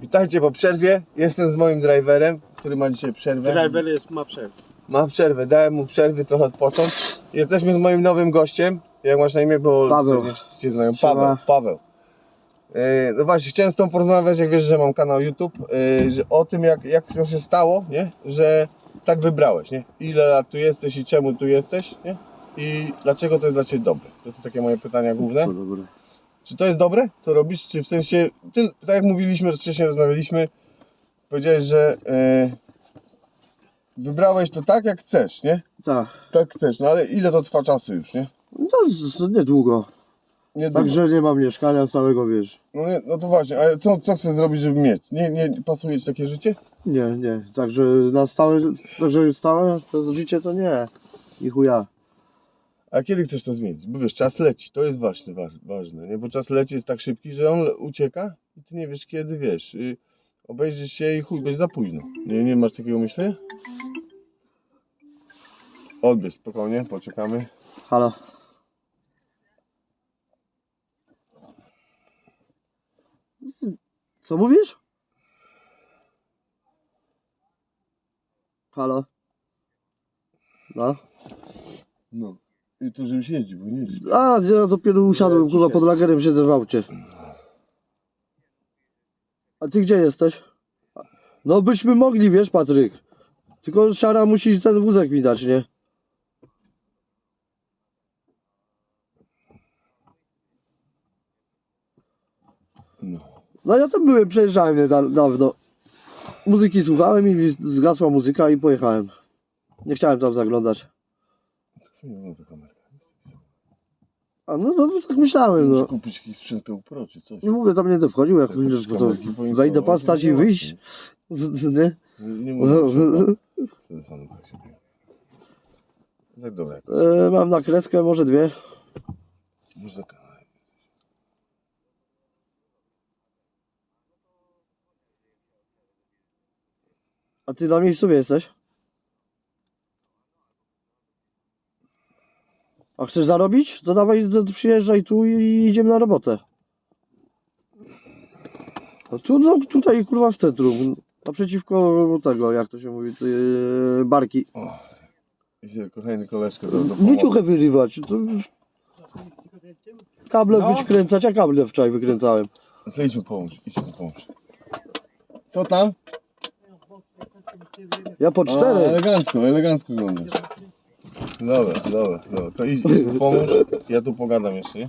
Witajcie po przerwie. Jestem z moim driverem, który ma dzisiaj przerwę. Driver jest, ma przerwę. Ma przerwę, dałem mu przerwy trochę odpocząć. Jesteśmy z moim nowym gościem. Jak masz na imię, bo Paweł. nie wszyscy cię znają. Siema. Paweł. Paweł. Yy, no właśnie, chciałem z tą porozmawiać, jak wiesz, że mam kanał YouTube, yy, że o tym, jak, jak to się stało, nie? że tak wybrałeś, nie? ile lat tu jesteś i czemu tu jesteś, nie? i dlaczego to jest dla Ciebie dobre. To są takie moje pytania główne. Czy to jest dobre, co robisz? Czy w sensie, ty, tak jak mówiliśmy, wcześniej rozmawialiśmy, powiedziałeś, że e, wybrałeś to tak, jak chcesz, nie? Tak. Tak chcesz, no ale ile to trwa czasu już, nie? No to z- z- niedługo. Nie Także nie mam mieszkania stałego, wiesz. no, nie, no to właśnie, ale co, co chcesz zrobić, żeby mieć? Nie, nie pasuje Ci takie życie? Nie, nie. Także na stałe, także stałe to życie to nie. I chuja. A kiedy chcesz to zmienić? Bo wiesz, czas leci, to jest właśnie waż, ważne, nie? Bo czas leci jest tak szybki, że on ucieka i Ty nie wiesz kiedy, wiesz, y, obejrzysz się i chuj, będzie za późno. Nie, nie masz takiego myślenia? Odbierz spokojnie, poczekamy. Halo. Co mówisz? Halo. No. No. I tu żebyś jeździł, bo nie jeździł. A, ja dopiero usiadłem, kurwa, pod lagerem siedzę w aucie. A ty gdzie jesteś? No byśmy mogli, wiesz, Patryk. Tylko szara musi ten wózek mi dać, nie? No. No ja tam byłem, przejeżdżałem nie da, dawno. Muzyki słuchałem i mi zgasła muzyka i pojechałem. Nie chciałem tam zaglądać. No to kamerka. A no, no, no tak myślałem, Musisz no. kupić jakiś sprzęt GoPro czy coś. Nie mówię, tam nie będę wchodził, jak będziesz, bo to kamerki poinstalować, wejdę i no wyjść. Z- z- Nie? Nie, mówię. Telefonu tak się bije. Tak dobra. E, mam na kreskę może dwie. Można kanał. A ty na miejscu jesteś? A chcesz zarobić? To dawaj, przyjeżdżaj tu i idziemy na robotę. No tu, no, tutaj kurwa w centrum. Naprzeciwko tego, jak to się mówi, yy, barki. O, idzie kolejny koleżka do, do Nie ciuchę wyrywać. To kable No. wykręcać, a kable wczoraj wykręcałem. No To idźmy pomóż, idźmy pomóż. Co tam? Ja po A, cztery. elegancko, elegancko wyglądasz. Dobra, dobra, dobra. To idź, pomóż. Ja tu pogadam jeszcze, nie?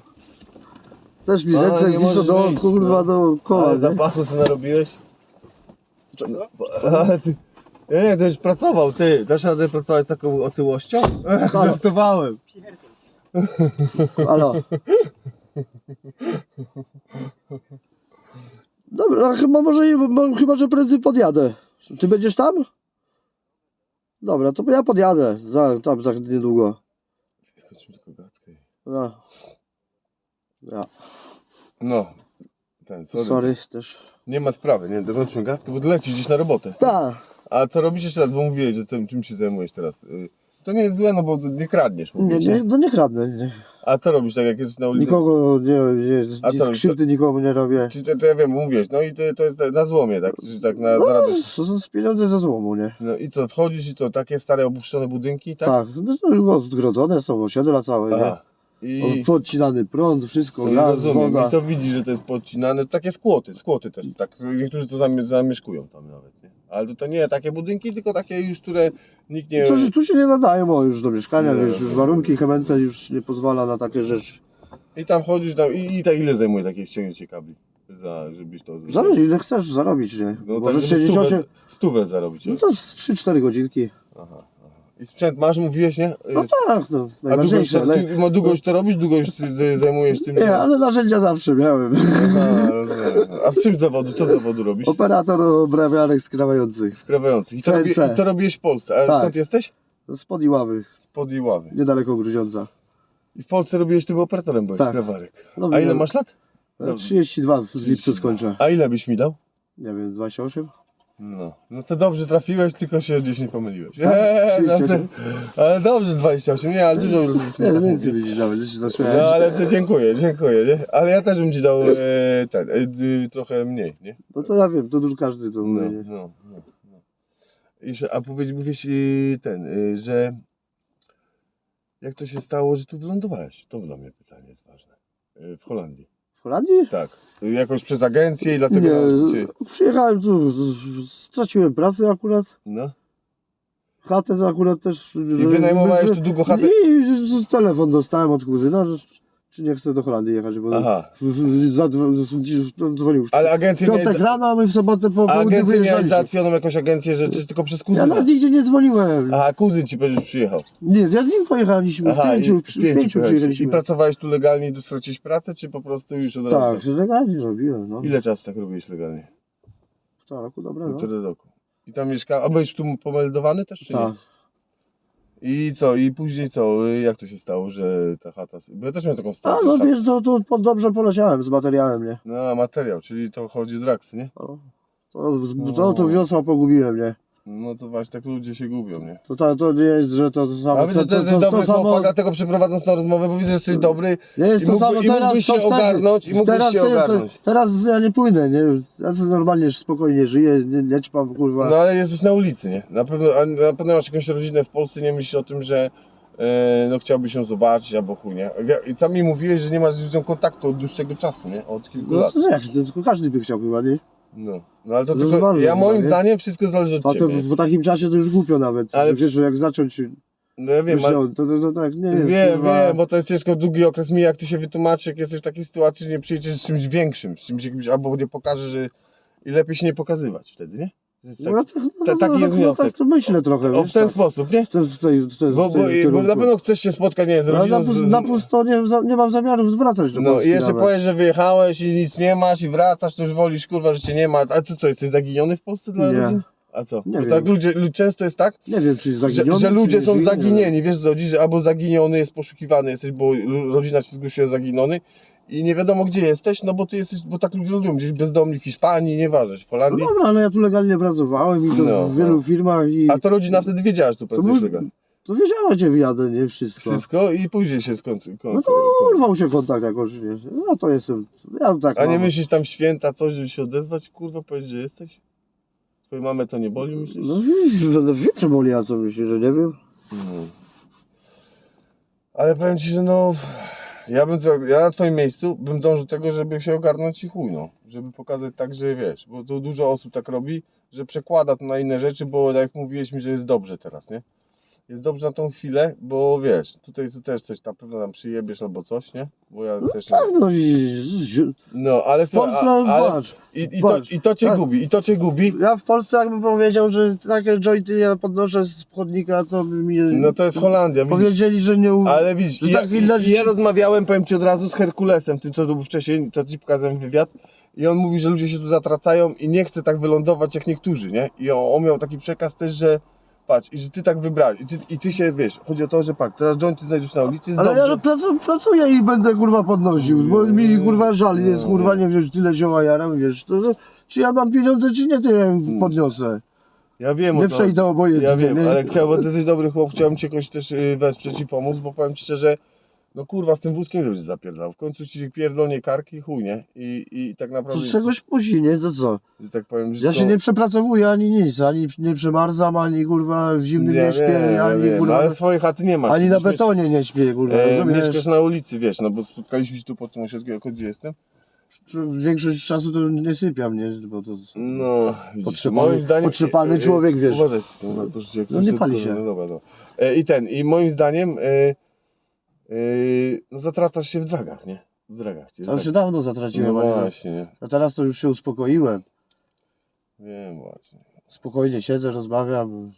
Też mi A, ręce nie wiszą możesz do wyjść, kurwa no. do kola. Ale nie? zapasu sobie narobiłeś? Ale ty... Nie, nie, to już pracował, ty. Dasz radę pracować z taką otyłością? Żartowałem. Halo. Dobra, a chyba może, nie- chyba, że prędzej podjadę. Ty będziesz tam? Dobra, to ja podjadę za, tam za niedługo. Skończymy tylko gadkę. No. Ja, No. Ten, sorry. sorry też. Nie ma sprawy, nie, dokończmy gadkę, bo lecisz gdzieś na robotę. Tak. A co robisz jeszcze raz, bo mówiłeś, że co, czym się zajmujesz teraz? Y, To nie jest złe, no bo nie kradniesz, Nie, mówisz, nie, no nie kradnę. Nie. A co robisz tak jak jesteś na ulicy? Nikogo nie, nie A co, nic krzywdy nikomu nie robię. Czy to, to ja wiem, mówiłeś, no i to, to jest na złomie, tak? Czy tak na No, zarabiasz? to są pieniądze ze złomu, nie? No i co, wchodzisz i to takie stare opuszczone budynki, tak? Tak, no, no, odgrodzone są osiedla całe, nie? I, Podcinany prąd, wszystko, i gaz, rozumiem, woda. i to widzisz, że to jest podcinane, takie skłoty, skłoty też, tak, niektórzy to zami- zamieszkują tam nawet, nie? Ale to, to nie takie budynki, tylko takie już, które nikt nie... To, że tu się nie nadają o, już do mieszkania, Nie, wiesz, już warunki chemiczne już nie pozwala na takie rzeczy. I tam chodzisz tam i, i tak ile zajmuje takie ściągnięcie kabli? Za, żebyś to... Zależy ile chcesz zarobić, nie? No tak, Możesz żeby siedzieć stówę, 8, stówę zarobić. no to z 3-4 godzinki. Aha. I sprzęt masz, mówiłeś, nie? No tak, no, A długo już, najważniejsze. to, ale- ty, ma długo już to robisz? Długo już ty ty zajmujesz tym? Nie, ale narzędzia zawsze miałem. Aha, rozumiem. A z czym zawodu? Co zawodu robisz? Operator obrabiarek skrawających. Skrawających. I to, robi, CNC. I to robiłeś w Polsce. A Tak. skąd jesteś? Spod Iławy, Spod Iławy. niedaleko Grudziądza. I w Polsce robiłeś tym operatorem, byłeś Tak. skrawarek. No, A ile masz lat? 32 w lipcu 32. skończę. A ile byś mi dał? Nie wiem, 28? No, no to dobrze trafiłeś, tylko się gdzieś nie pomyliłeś. Tak, Eee, no, 38. ale dobrze 28, nie, ale dużo ludzi Nie, tak no więcej będziesz dawać, że się No ale to dziękuję, dziękuję, nie? Ale ja też bym ci dał e, ten, e, d- trochę mniej, nie? No to ja wiem, to już każdy to No, mówi. no, no. no. I że, a powiedz, mówisz y, ten, y, że jak to się stało, że tu wylądowałeś? To dla mnie pytanie jest ważne. Y, W Holandii. W Holandii? Tak. Jakoś przez agencję i dlatego... Nie, Czy, przyjechałem tu, straciłem pracę akurat. no. Chatę to akurat też... I wynajmowałeś tu długo chatę? I telefon dostałem od kuzyna, że czy nie chcę do Holandii jechać, bo Aha. w- w- dzwonił. w Ale agencję miałeś... piątek rano, a my w sobotę po A południu agencję miałeś wyjeżdżaliśmy. załatwioną jakąś agencję, że czy tylko przez Ja kuzyna? nawet nigdzie nie dzwoniłem. Aha, kuzyn ci powiedział, że przyjechał. Nie, ja z nim pojechaliśmy, w pięciu, i w pięciu, pojechałeś. I przyjechaliśmy. pracowałeś tu legalnie i straciłeś pracę, czy po prostu już od razu? Tak, że legalnie robiłem, no. Ile czasu tak robiłeś legalnie? Półtora roku, dobra, no. Roku. I tam mieszkał, a byłeś tu pomeldowany też, czy Tak. nie? I co, i później co, y, jak to się stało, że ta chata, bo ja też miałem taką A sytuację, no że wiesz, to, to, to dobrze poleciałem z materiałem, nie? no materiał, czyli to chodzi o draksy, nie? No. To, z- to, to wiosła pogubiłem, nie? No to właśnie tak ludzie się gubią, nie? To, to, to nie jest, że to, to samo. A widzę, to, że to, jesteś to, to, dobry samo chłopak, dlatego przeprowadząc tą rozmowę, bo widzę, że jesteś dobry nie jest i to mógłby- samo i teraz. mógłbyś się wtedy. ogarnąć, i mógłbyś teraz, się to- ogarnąć. teraz ja nie płynę, nie? Ja sobie normalnie spokojnie żyję, nie, nie ćpam, kurwa. No ale jesteś na ulicy, nie? Na pewno, a na pewno masz jakąś rodzinę w Polsce, nie myślisz o tym, że e, no chciałbyś ją zobaczyć albo chuj, nie? Wi- I sam mi mówiłeś, że nie masz z nią kontaktu od dłuższego czasu, nie? Od kilku No lat. to jak, no, tylko każdy by chciał chyba, nie? No, no ale to To tylko, ważne ja chyba, moim nie? zdaniem wszystko zależy od A to ciebie. po takim czasie to już głupio nawet. Ale Ale wiesz, że jak zacząć No ja wiem, wiesz, ale, no, to, to, to tak nie jest. wiem, kurwa. wiem, bo to jest ciężko długi okres mi, jak ty się wytłumaczysz, jak jesteś w takiej sytuacji, że nie przyjdziesz z czymś większym, z czymś jakimś, albo nie pokażesz, że i lepiej się nie pokazywać wtedy, nie? No, Tak, no, ta- taki no, jest no, wniosek. tak to myślę trochę. o, wiesz, w ten tak. sposób, nie? W ten- w tej- w tej- Bo, w bo, tej bo na kierunku. pewno chcesz się spotkać, nie wiem, z Ale rodziną, na, z, z, na pusto nie, nie mam zamiaru wracać do No Polski i jeszcze nawet. powiesz, że wyjechałeś i nic nie masz i wracasz, to już wolisz kurwa, że cię nie ma. A ty co, jesteś zaginiony w Polsce dla Nie. rodzin? A co? Nie Bo wiem. tak ludzie, lu- często jest tak, Nie wiem, czy że, zaginiony, że czy ludzie są zaginieni, wiesz, z rodzin, że albo zaginiony jest poszukiwany jesteś, bo lu- rodzina ci zgłosiła zaginiony i nie wiadomo gdzie jesteś, no bo ty jesteś, bo tak ludzie lubią, gdzieś bezdomni w Hiszpanii, nieważne, w No Holandii. dobra, ale ja tu legalnie pracowałem i to No, w wielu no. firmach i A to rodzina wtedy wiedziała, że tu pracujesz mój- legalnie. to wiedziała, gdzie wyjadę, nie wszystko. Wszystko i później się skończy. Kon, No to urwał się kontakt jakoś, nie? No to jestem, ja tak A nie mam. myślisz tam święta coś, żeby się odezwać? Kurwa, powiedz, że jesteś? Twoją mamę to nie boli, myślisz? No wiem, wiem, czy boli, a to myślę, że nie wiem. No. Ale powiem ci, że no. Ja bym ja na twoim miejscu bym dążył do tego, żeby się ogarnąć i chuj, no. Żeby pokazać tak, że wiesz, bo tu dużo osób tak robi, że przekłada to na inne rzeczy, bo jak mówiłeś mi, że jest dobrze teraz, nie? Jest dobrze na tą chwilę, bo wiesz, tutaj tu też coś na pewno tam przyjebiesz albo coś, nie? Bo ja też nie... Tak, no i No, ale w słuchaj, Polsce, a- ale patrz, i, i, to, patrz, i to cię tak. gubi, i to cię gubi. ja w Polsce jakbym powiedział, że takie jointy ja podnoszę z chodnika, to by mi No to jest Holandia, widzisz? powiedzieli, że nie... u- Ale widzisz, że ja, tak widać, ja rozmawiałem, powiem Ci od razu, z Herkulesem, tym co tu był wcześniej, to Ci pokazałem wywiad i on mówi, że ludzie się tu zatracają i nie chce tak wylądować jak niektórzy, nie? I on, on miał taki przekaz też, że patrz, i że Ty tak wybrałeś i ty, i ty się, wiesz, chodzi o to, że pak, teraz jointy znajdziesz na ulicy, jest Ale dobrze. ja pracuję, i będę kurwa podnosił, bo mi kurwa żal jest No, kurwa nie. wziąć tyle zioła jaram, wiesz, to, to, czy ja mam pieniądze, czy nie, to ja podniosę. Ja wiem o Nie to. przejdę obojętnie. Ja wiem, nie? ale chciałem, bo Ty jesteś dobry chłop, chciałem Cię jakoś też y, wesprzeć i pomóc, bo powiem Ci szczerze, no kurwa, z tym wózkiem ludzie zapierdalał. W końcu Ci pierdolnie karki, chuj, nie? I, i tak naprawdę, z czegoś musi, nie, to co? że tak powiem, że Ja to- się nie przepracowuję ani nic, ani nie przemarzam, ani kurwa w zimnym nie, Ja śpię, ja ani wiem, kurwa, ale swojej chaty nie masz. ani na betonie nie śpię, kurwa, E, rozumiesz? mieszkasz na ulicy, wiesz, no bo spotkaliśmy się tu pod tym ośrodkiem, jako gdzie jestem. Większość czasu to nie sypiam, nie, bo to... No, Potrzepany- moim zdaniem... potrzepany e, e, człowiek, wiesz. Uważaj z tym, no, No nie pali się. No dobra, no. E, I ten, i moim zdaniem e, e, no zatracasz się w dragach, nie? W dragach cię. Ja już się dawno zatraciłem, No ale- właśnie, nie? a teraz to już się uspokoiłem. Wiem właśnie. Spokojnie siedzę, rozmawiam,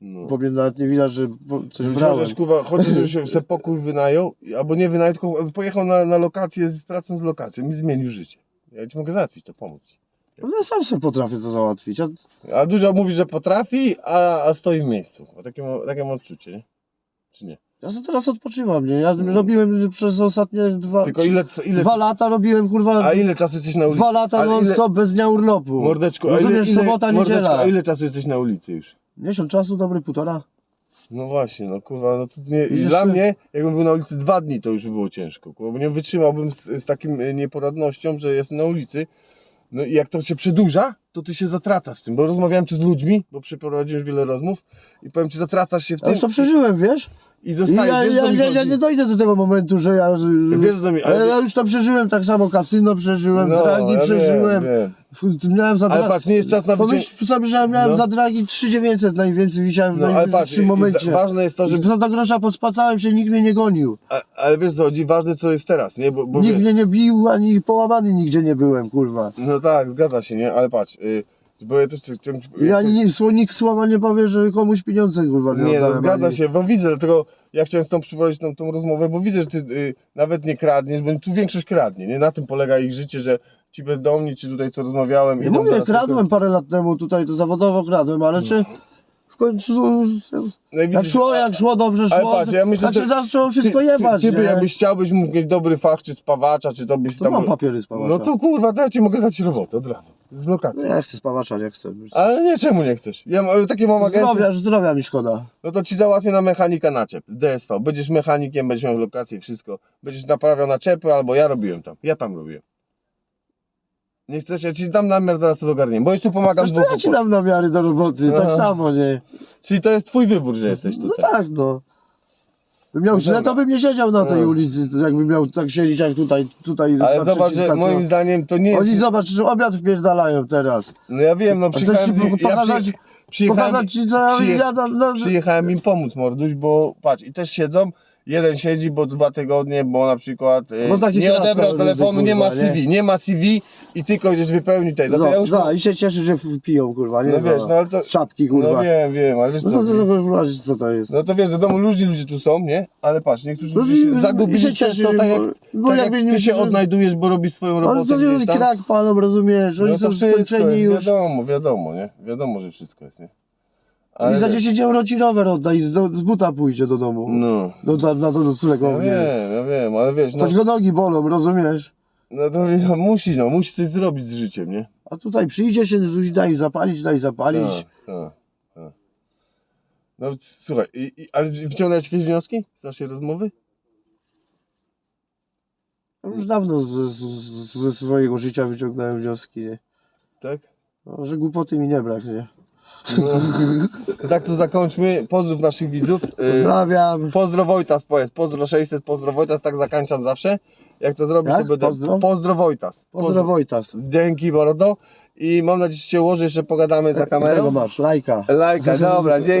No. po mnie nawet nie widać, że po- coś brałem. chociaż żeby się sobie pokój wynajął, albo nie wynajął, tylko pojechał na, na lokację z pracą z lokacją i zmienił życie. Ja ci mogę załatwić to, pomóc ci. No ja sam sobie potrafię to załatwić. A A dużo mówi, że potrafi, a, a stoi w miejscu. Takie, mam- takie mam odczucie, nie? Czy nie? Ja sobie teraz odpoczywam, nie? Ja robiłem przez ostatnie dwa, Tylko ile, ile, dwa lata robiłem, kurwa, a ile czasu jesteś na ulicy? dwa lata Ale non ile, stop, bez dnia urlopu. Mordeczku, a ile, Rozumiesz, ile, sobota, mordeczku, niedziela. a ile czasu jesteś na ulicy już? Miesiąc czasu, dobry półtora. No właśnie, no kurwa, no to nie, i dla mnie, jakbym był na ulicy dwa dni, to już by było ciężko, kurwa, bo nie wytrzymałbym z, z takim e, nieporadnością, że jestem na ulicy. No i jak to się przedłuża, to ty się zatracasz z tym, bo rozmawiałem tu z ludźmi, bo przeprowadziłem już wiele rozmów i powiem ci, zatracasz się w Ja tym już to przeżyłem, wiesz? i zostajesz, ja, wiesz, ja, co mi ja, ja chodzi? nie dojdę do tego momentu, że ja... Wiesz, co mi, ale ale, ja już to przeżyłem, tak samo kasyno przeżyłem, no, dragi ja przeżyłem. Wiem. F- Miałem za Ale dra- patrz, nie jest czas na. Pomyśl sobie, że ja miałem No. za dragi 3900 najwięcej wisiałem No w ale patrz, najwyższym i- i momencie. za- ważne jest to, że... Za do grosza podspacałem się, nikt mnie nie gonił. A, ale wiesz co chodzi, ważne co jest teraz, nie? Bo, bo nikt mnie nie bił, ani połamany nigdzie nie byłem, kurwa. No tak, zgadza się, nie? Ale patrz, y, bo ja też chciałem... Ja nie, sło- nikt słowa nie powie, że komuś pieniądze, kurwa, nie, Nie, no oddałem, zgadza ani- się, bo widzę, dlatego ja chciałem z tą przyprowadzić tą, tą rozmowę, bo widzę, że ty y, nawet nie kradniesz, bo tu większość kradnie, nie? Na tym polega ich życie, że ci bezdomni, czy tutaj co rozmawiałem... Nie idą mówię, zaraz kradłem parę lat temu tutaj, to zawodowo kradłem, ale czy w końcu, No i jak widzisz, szło, jak szło, dobrze ale szło, patrz, ja myślę, znaczy że zaczęło wszystko ty, jebać, ty, ty by nie? jakbyś chciał, byś mógł mieć dobry fach, czy spawacza, czy to byś To tam... mam papiery z pawacza. No to kurwa, to ja ci mogę dać robotę od razu, z lokacji. No ja chcę spawacza, nie chcę. Ale nie, czemu nie chcesz? Ja mam, takie mam agencje, Zdrowia, zdrowia mi szkoda. no to ci załatwię na mechanika naczep, DSV. Będziesz mechanikiem, będziesz miał lokację i wszystko. Będziesz naprawiał naczepy, albo ja robiłem tam. Ja tam robiłem. Nie chcesz, ja ci dam namiar, zaraz to ogarnię, bo już tu pomagam dwóch ja ci dam namiary do roboty, tak No. samo, nie? Czyli to jest twój wybór, że jesteś No tutaj. tak, no. Bym miał No źle, dobra. to bym nie siedział na tej No. ulicy, jakbym miał tak siedzieć jak tutaj, tutaj Ale zobacz, że co- moim zdaniem to nie jest... Oni zobacz, że obiad wpierdalają teraz. No ja wiem, no A chcesz przyjechałem, ci ja pokazać, przyje, przyjechałem, pokazać ci co ja przyje- jadam, no, przyjechałem im pomóc, morduś, bo patrz, i też siedzą, jeden siedzi, bo dwa tygodnie, bo na przykład e, taki nie teraz odebrał telefonu, nie ma kurwa? CV, nie ma CV i tylko gdzieś wypełni tej. No to ja za, już, za, i się cieszy, że piją, kurwa, nie? No wiesz, Za- no ale to- Z czapki, kurwa. no wiem, wiem, ale wiesz No co, to, to, to, kurwa, co to jest? no to wiesz, wiadomo, różni ludzie tu są, nie? Ale patrz, niektórzy No ludzie i- się i zagubili się często, cieszy, tak jak, bo- bo tak jak jak nie- ty się odnajdujesz, bo robisz swoją Ale robotę to gdzieś jest tam. krak panom, rozumiesz? Oni No to są wszystko skończeni jest, już. wiadomo, wiadomo, nie? Wiadomo, że wszystko jest, nie? I za wiesz, 10 euro ci rower odda i do, z buta pójdzie do domu. No, No to na to do ja wiem, ja wiem, ale wiesz, no, Choć go nogi bolą, rozumiesz? no to no, musi, no, musi coś zrobić z życiem, nie? A tutaj przyjdzie się, tu daj zapalić, daj zapalić. Tak, tak, tak. No słuchaj, i, i, ale wyciągnąłeś jakieś wnioski z naszej rozmowy? Już dawno ze, z- ze swojego życia wyciągnąłem wnioski, nie? Tak? No, że głupoty mi nie brak, nie? No, tak to zakończmy. Pozdrów naszych widzów. Y, Pozdrawiam. Pozdro Wojtas, powiedz. Pozdro 600, pozdro Wojtas, tak zakończam zawsze. Jak to zrobisz, Jak? to będę... Pozdro? Pozdro Wojtas. Pozdro Wojtas. Dzięki Bordo. I mam nadzieję, że się ułoży, jeszcze pogadamy za Tego kamerą. masz, lajka. Lajka, dobra, dzięki.